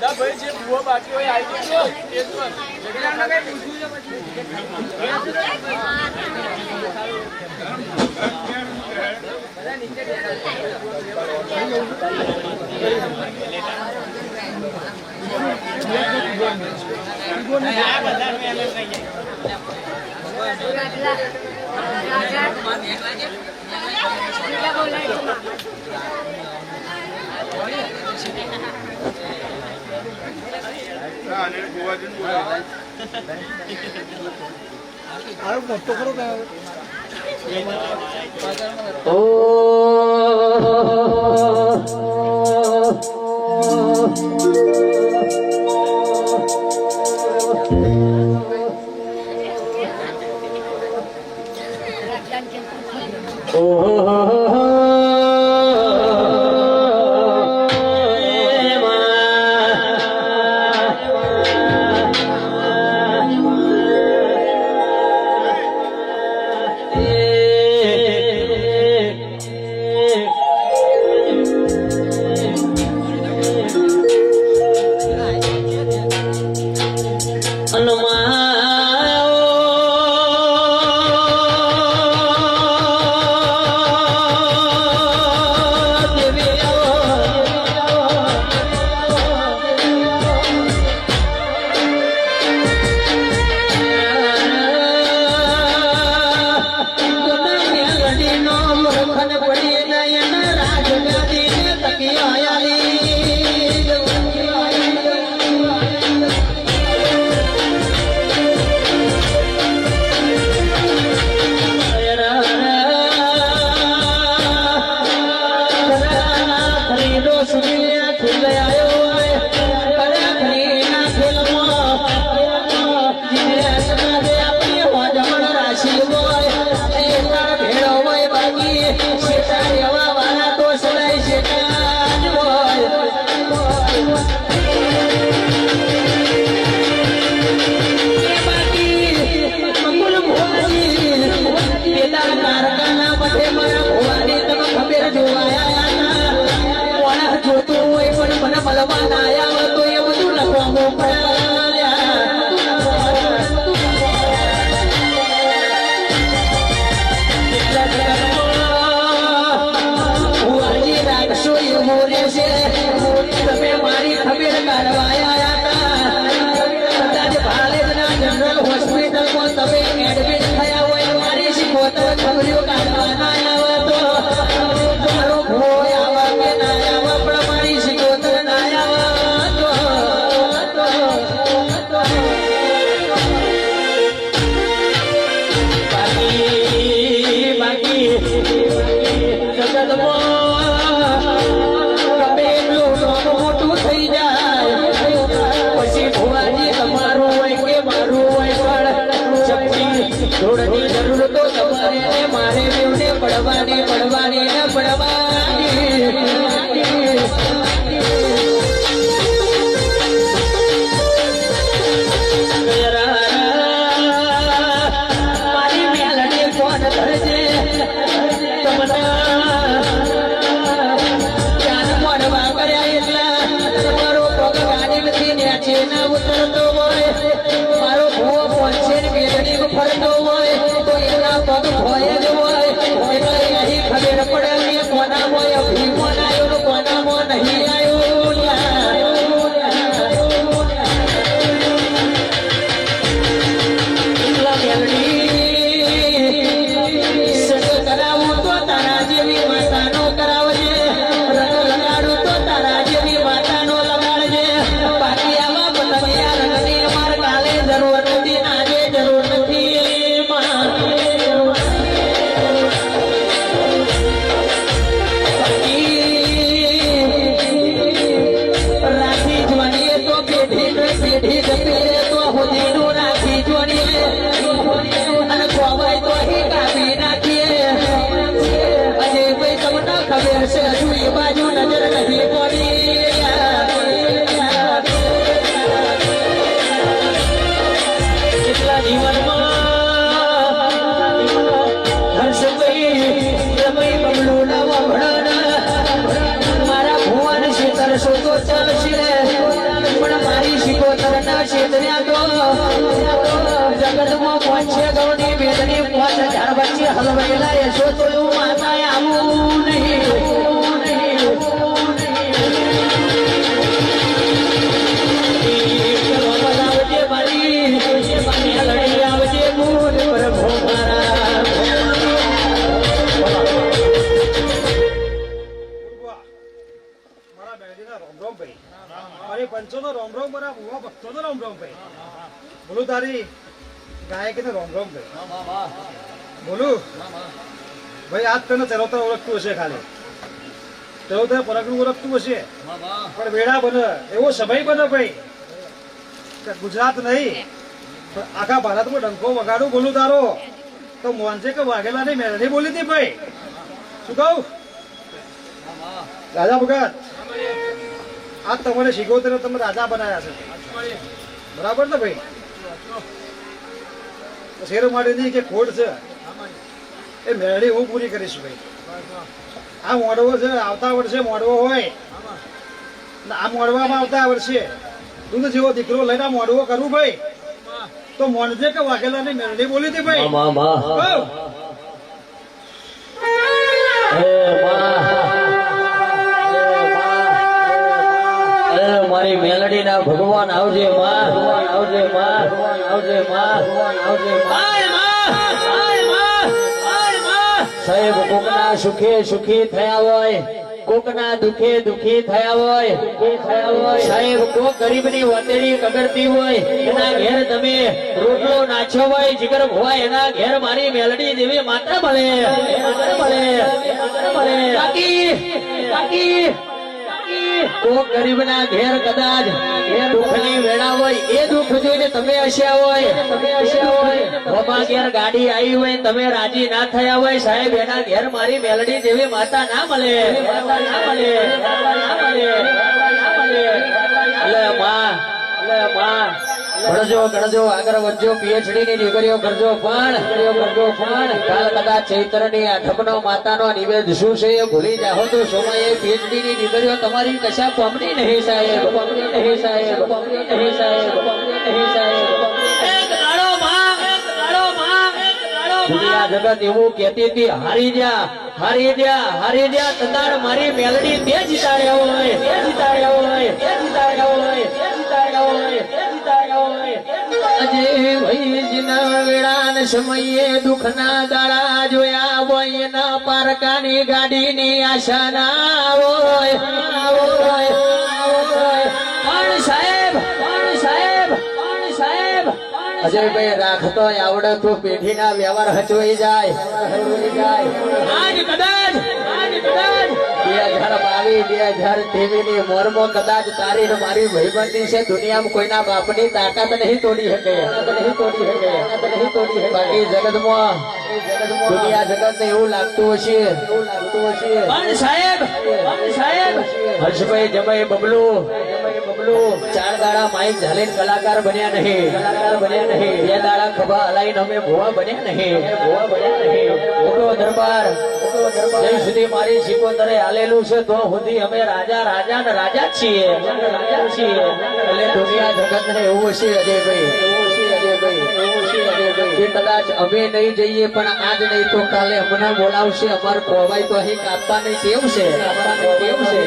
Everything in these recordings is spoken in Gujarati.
દા ભાઈ જે ભૂવો બાકી હોય આવી ગયો એ તો જગડાને કઈ પૂછ્યું છે પછી બોલાય મોટો ખરો ઓ one. જગતમાં પહોંચે ગૌની વેદની રોમ રોમ ભાઈ. મારી પંચોનો રોમ રોમ ભાઈ. બોલું તારી. ગાયકીનો રોમ રોમ ભાઈ બોલું ભાઈ આજ તને ચરોતર ઓળખતું હશે ખાલી ચરોતર પરગનું ઓળખતું હશે પણ વેળા બને એવો સમય બને ભાઈ ગુજરાત નહીં પણ આખા ભારતમાં ડંકો વગાડું બોલું તારો તો મોંજે કે વાઘેલા ની મેળની બોલી હતી ભાઈ શું કહું રાજા ભગત આજ તમારે શીખવતેર તમે રાજા બનાવ્યા છે બરાબર ને ભાઈ શેર માટેની કે ખોટ છે. એ મેળી હું પૂરી કરીશ ભાઈ. આ મોડવો છે આવતા વર્ષે મોડવો હોય. આ મોડવામાં આવતા વર્ષે તું જેવો દીકરો લઈને મોડવો કરું ભાઈ. તો મોનજે કે વાઘેલા ની મેળડી બોલી હતી ભાઈ? મા મા કહું. એ મારી મેલડી ના ભગવાન આવજે માં ભગવાન આવજે માં ભગવાન આવજે માં ભગવાન આવજે સાહેબ કોકના સુખે સુખી થયા હોય કોકના દુખે દુખી થયા હોય થયા હોય સાહેબ કોક ગરીબની વતેરી કગડતી હોય એના ઘેર તમે રોટલો નાખ્યો હોય જીગર હોય એના ઘેર મારી મેલડી દેવી માતા ભલે ભલે ભલે કાકી કાકી કોક ગરીબના ઘેર કદાચ ઘેર દુઃખની વેળા હોય, એ દુઃખ જોઈને તમે હસ્યા હોય, તમે હસ્યા હોય બાબા ઘેર ગાડી આવી હોય, તમે રાજી ના થયા હોય, સાહેબ, એના ઘેર મારી મેલડી જેવી માતા ના મળે. માતા ના ના મળે ના મળે એટલે માં એટલે માં ગણજો ગણજો, આગળ વધજો પીએચડી ની ડિગ્રીઓ કરજો, પણ કરજો, પણ. કાલ કદાચ ચૈત્રની આઠમનો માતાનો નિવેદ શું છે એ ભૂલી જાઓ તો સમયે પીએચડી ની ડિગ્રીઓ તમારી કશા પમણી નહીં સાહેબ, પમણી નહીં સાહેબ, પમણી નહીં સાહેબ, પમણી નહીં સાહેબ. જગત એવું કેતી હતી, હારી જ્યા હારી જ્યા હારી જ્યા તદાડ મારી મેલડી તે જીતાડ્યા હોય, તે જીતાડ્યા હોય તે જીતાડ્યા હોય તે જીતાડ્યા હોય અજે વૈજના વેળાન સમયે દુઃખના દાડા જોયા હોય એના પારકાની ગાડીની આશા ના હોય પણ સાહેબ પણ સાહેબ પણ સાહેબ. અજયભાઈ રાખતો આવડે તો પેઢીના વ્યવહાર હચવાઈ જાય. આજ કદાચ બે હજાર બાવીસ બે હજાર ત્રેવીસની મોરમાં કદાચ તારી ને મારી ભાઈબંધી છે. દુનિયામાં કોઈના બાપની તાકાત નહીં તોડી શકે. નહીં તોડી શકે નહીં તોડી શકે બાકી જગતમાં દુનિયા જગત ને એવું લાગતું હશે. એવું લાગતું હશે સાહેબ સાહેબ. હર્ષભાઈ જમાઈ બબલુ. બબલુ ચાર દાડા માઇક ઝાલે કલાકાર બન્યા નહીં. કલાકાર બન્યા નહીં. બે દાડા ખભા હલાઈને અમે ભોવા બન્યા નહીં. ભોવા બન્યા નહીં. મોટો દરબાર. જ્યાં સુધી મારી સિકોતરે હાલેલું છે તો સુધી અમે રાજા રાજા ને રાજા છીએ રાજા છીએ. એટલે દુનિયા જગત ને એવું હશે અજયભાઈ એવું કદાચ અમે નહીં જઈએ, પણ આજ નહીં તો કાલે અમને બોલાવશે. અમાર કોવાય તો અહીં કાપવા નહીં, કેવું છે? કેવું છે?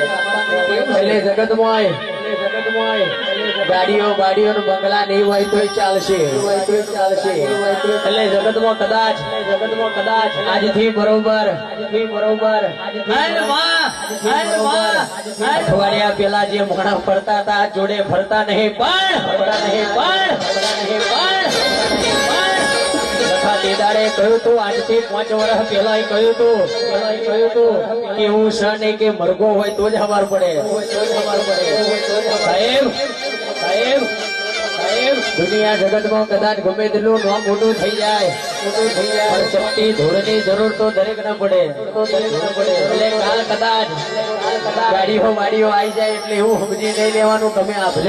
એટલે જગતમાં ગાડીઓ બાડીઓ બંગલા નહીં હોય તો ચાલશે. હોય તો ચાલશે એટલે જગતમાં કદાચ જગતમાં કદાચ આજથી બરોબર આજથી બરોબર. અઠવાડિયા પેલા જે મોણા ફરતા હતા જોડે ફરતા નહીં પણ ફરતા નહીં પણ ફરતા નહીં પણ. દાડે કહ્યું તું, આજથી પાંચ વર્ષ પહેલા કહ્યું તું કહ્યું તું કે હું છે કે મરઘો હોય તો જ હવાર પડે. સાહેબ સાહેબ સાહેબ, દુનિયા જગતમાં કદાચ ગમે તેટલું નામ મોટું થઈ જાય મોટું થઈ જાય શક્તિ ધૂળની જરૂર તો દરેક ન પડે. તો દરેક ન પડે એટલે કાલ કદાચ ગાડીઓ વાડીઓ આવી જાય એટલે એવું સમજી નહીં લેવાનું, તમે આપલે